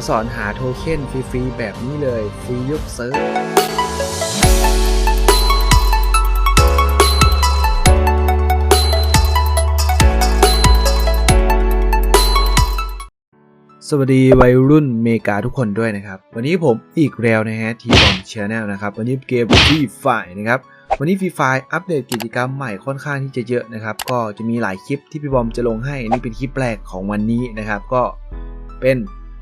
มาสอนหาโทเค็นฟรีๆ แบบนี้เลย ฟรียกเซิร์ฟสวัสดีวัยรุ่นเมกาทุกคนด้วยนะครับ วันนี้ผมอีกแล้วนะฮะทีบอมชแนลนะครับ วันนี้เกมฟรีไฟนะครับวันนี้ฟรีไฟอัปเดตกิจกรรมใหม่ค่อนข้างที่จะเยอะนะครับ ก็จะมีหลายคลิปที่พี่บอมจะลงให้นี่เป็นคลิปแรกของวันนี้นะครับ ก็เป็น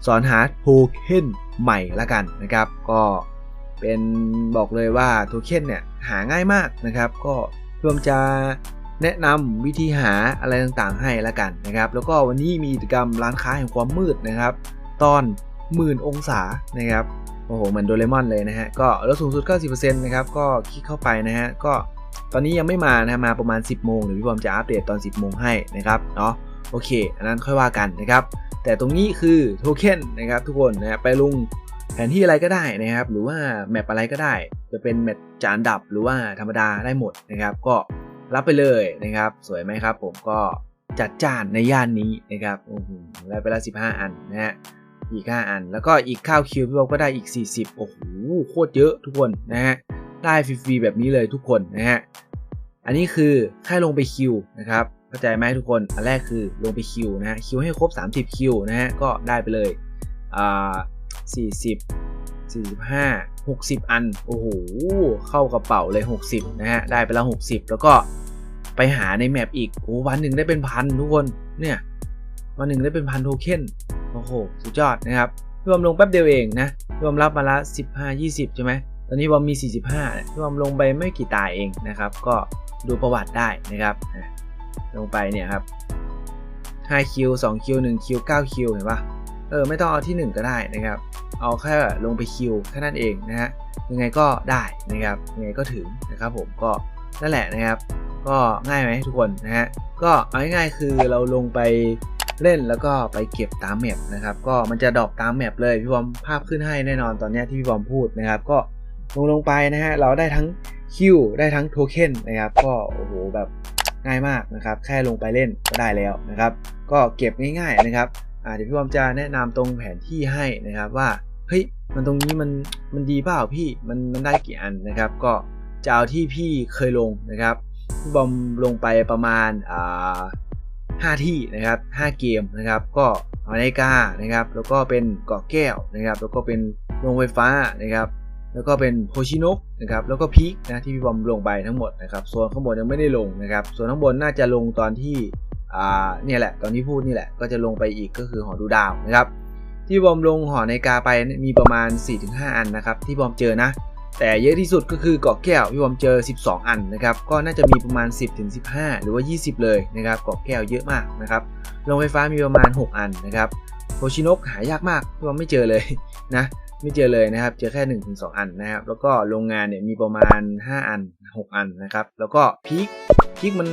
สอนหาโทเค็นใหม่ละกันนะครับ ก็เป็นบอกเลยว่าโทเค็นเนี่ยหาง่ายมากนะครับ ก็พี่อมจะแนะนำวิธีหาอะไรต่างๆให้ละกันนะครับ แล้วก็วันนี้มีกิจกรรมร้านค้าแห่งความมืดนะครับ ตอนหมื่นองศานะครับโอ้โหเหมือนโดเรมอนเลยนะฮะก็ลดสูงสุด 90%นะครับก็คลิกเข้าไปนะฮะก็ตอนนี้ยังไม่มานะมาประมาณ 10 โมงเดี๋ยวพี่บอมจะอัปเดตตอน 10 โมงให้นะครับเนาะ โอเค อันนั้นค่อยว่ากันนะครับ แต่ตรงนี้คือโทเค็นนะครับทุกคนนะไปลงแผนที่อะไรก็ได้นะครับ หรือว่าแมปอะไรก็ได้ จะเป็นแมปจานดับหรือว่าธรรมดาได้หมดนะครับ ก็รับไปเลยนะครับ สวยไหมครับ ผมก็จัดจานในย่านนี้นะครับโอ้โหได้ไปล้ว15 อันนะฮะอีก 5 อัน แล้วก็อีกข้าวคิวพี่บอลก็ได้อีก 40 โอ้โหโคตรเยอะทุกคนนะฮะได้ฟรีๆแบบนี้เลยทุกคนนะฮะอันนี้คือแค่ลงไปคิวนะครับ เข้าใจไหมทุกคน อันแรกคือลงไปคิวนะฮะคิวให้ครบ 30 คิวนะฮะก็ได้ไปเลยอ่า40 45 60 อัน โอ้โห เข้ากระเป๋าเลย 60 นะฮะ ได้ไปแล้ว 60 แล้วก็ไปหาในแมปอีก โอ้วันหนึ่งได้เป็นพันทุกคน เนี่ย วันหนึ่งได้เป็นพันโทเค็น โอ้โห สุดยอดนะครับพี่บอมลงแป๊บเดียวเองนะพี่บอมรับมาละ 15 20 ใช่ไหม ตอนนี้บอมมี 45เนี่ยพี่บอมลงไปไม่กี่ตาเองนะครับ ก็ดูประวัติได้นะครับ ลงไปเนี่ยครับ5คิว2คิว1คิว9คิวเห็นปะเออไม่ต้องเอาที่ 1 ก็ได้นะครับ เอาแค่ลงไปคิวแค่นั้นเองนะฮะยังไงก็ได้นะครับยังไงก็ถึงนะครับผมก็นั่นแหละนะครับ ก็ง่ายไหมทุกคนนะฮะก็เอาง่ายๆคือเราลงไปเล่นแล้วก็ไปเก็บตามแมปนะครับก็มันจะดรอปตามแมปเลยพี่บอมภาพขึ้นให้แน่นอนตอนนี้ที่พี่บอมพูดนะครับ ก็ลงลงไปนะฮะเราได้ทั้งคิวได้ทั้งโทเค็นนะครับก็โอ้โหแบบ ง่ายมากนะครับ แค่ลงไปเล่นก็ได้แล้วนะครับ ก็เก็บง่ายๆนะครับเดี๋ยวพี่บอมจะแนะนำตรงแผนที่ให้นะครับว่าเฮ้ยมันตรงนี้มันมันดีเปล่าพี่มันมันได้กี่อันนะครับ ก็จะเอาที่พี่เคยลงนะครับพี่บอมลงไปประมาณอ่าห้าที่นะครับห้าเกมนะครับ ก็อนาฬิกานะครับ แล้วก็เป็นเกาะแก้วนะครับ แล้วก็เป็นโรงไฟฟ้านะครับ แล้วก็เป็นโฮชินกนะครับแล้วก็พีคนะที่พี่บอมลงไปทั้งหมดนะครับส่วนข้างบนยังไม่ได้ลงนะครับส่วนข้างบนน่าจะลงตอนที่อ่าเนี่ยแหละตอนที่พูดนี่แหละก็จะลงไปอีกก็คือหอดูดาวนะครับที่บอมลงหอในกาไปมีประมาณ 4-5 อันนะครับที่บอมเจอนะแต่เยอะที่สุดก็คือเกาะแก้วพี่บอมเจอ 12 อันนะครับก็น่าจะมีประมาณ 10ถึง15 หรือว่า 20 เลยนะครับเกาะแก้วเยอะมากนะครับโรงไฟฟ้ามีประมาณ 6 อันนะครับโฮชินกหายากมากพี่บอมไม่เจอเลยนะ ไม่เจอเลยนะครับ เจอแค่1ถึงสอันนะครับ แล้วก็โรงงานเนี่ยมีประมาณ 5 อัน 6 อันนะครับ แล้วก็พีคพีคมัน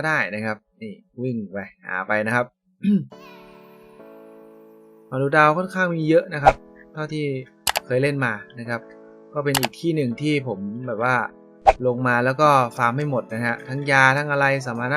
ก็ได้นะครับ นี่วิ่งไปหาไปนะครับมาดูดาวค่อนข้างมีเยอะนะครับ เท่าที่เคยเล่นมานะครับ ก็เป็นอีกที่หนึ่งที่ผมแบบว่าลงมาแล้วก็ฟาร์มไม่หมดนะฮะทั้งยาทั้งอะไรสมาร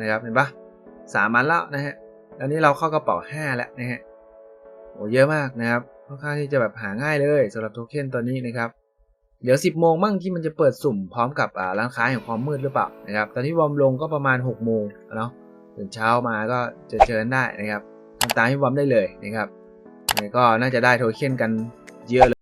นะครับเห็นปะสามอันแล้วนะฮะแล้วนี้เราเข้ากระเป๋าห้าแล้วนะฮะโอ้เยอะมากนะครับค่อนข้างที่จะแบบหาง่ายเลยสำหรับโทเค็นตัวนี้นะครับเดี๋ยว 10 โมงมั่งที่มันจะเปิดสุ่มพร้อมกับร้านค้าแห่งความมืดหรือเปล่านะครับตอนที่วอมลงก็ประมาณ 6 โมงเนาะตื่นเช้ามาก็จะเชิญได้นะครับทำตามที่วอมได้เลยนะครับก็น่าจะได้โทเค็นกันเยอะ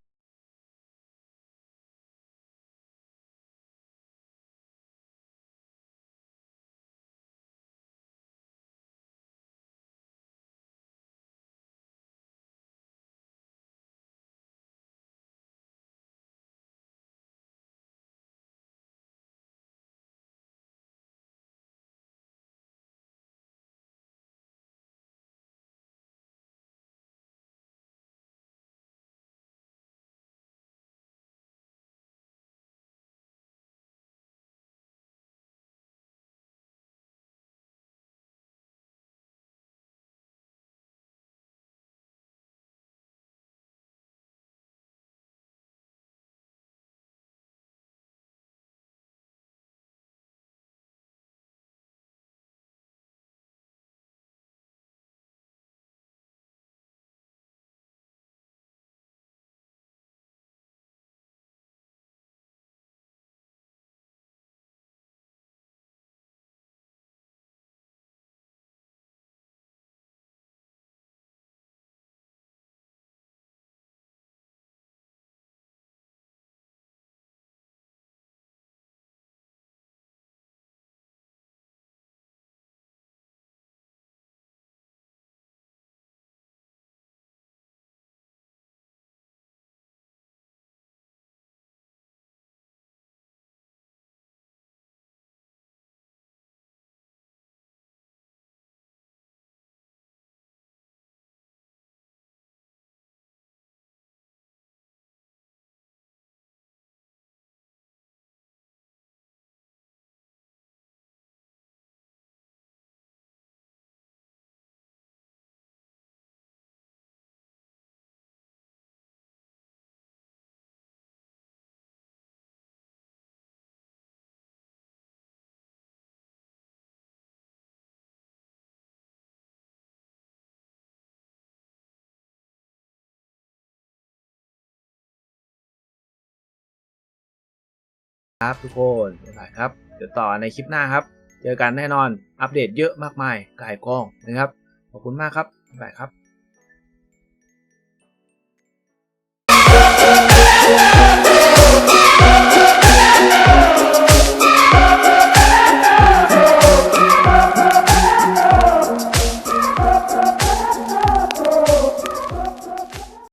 ครับทุกคนบ๊ายบายครับ เดี๋ยวต่อในคลิปหน้าครับ เจอกันแน่นอน อัปเดตเยอะมากมายกายกล้องนะครับ ขอบคุณมากครับบ๊ายบายครับ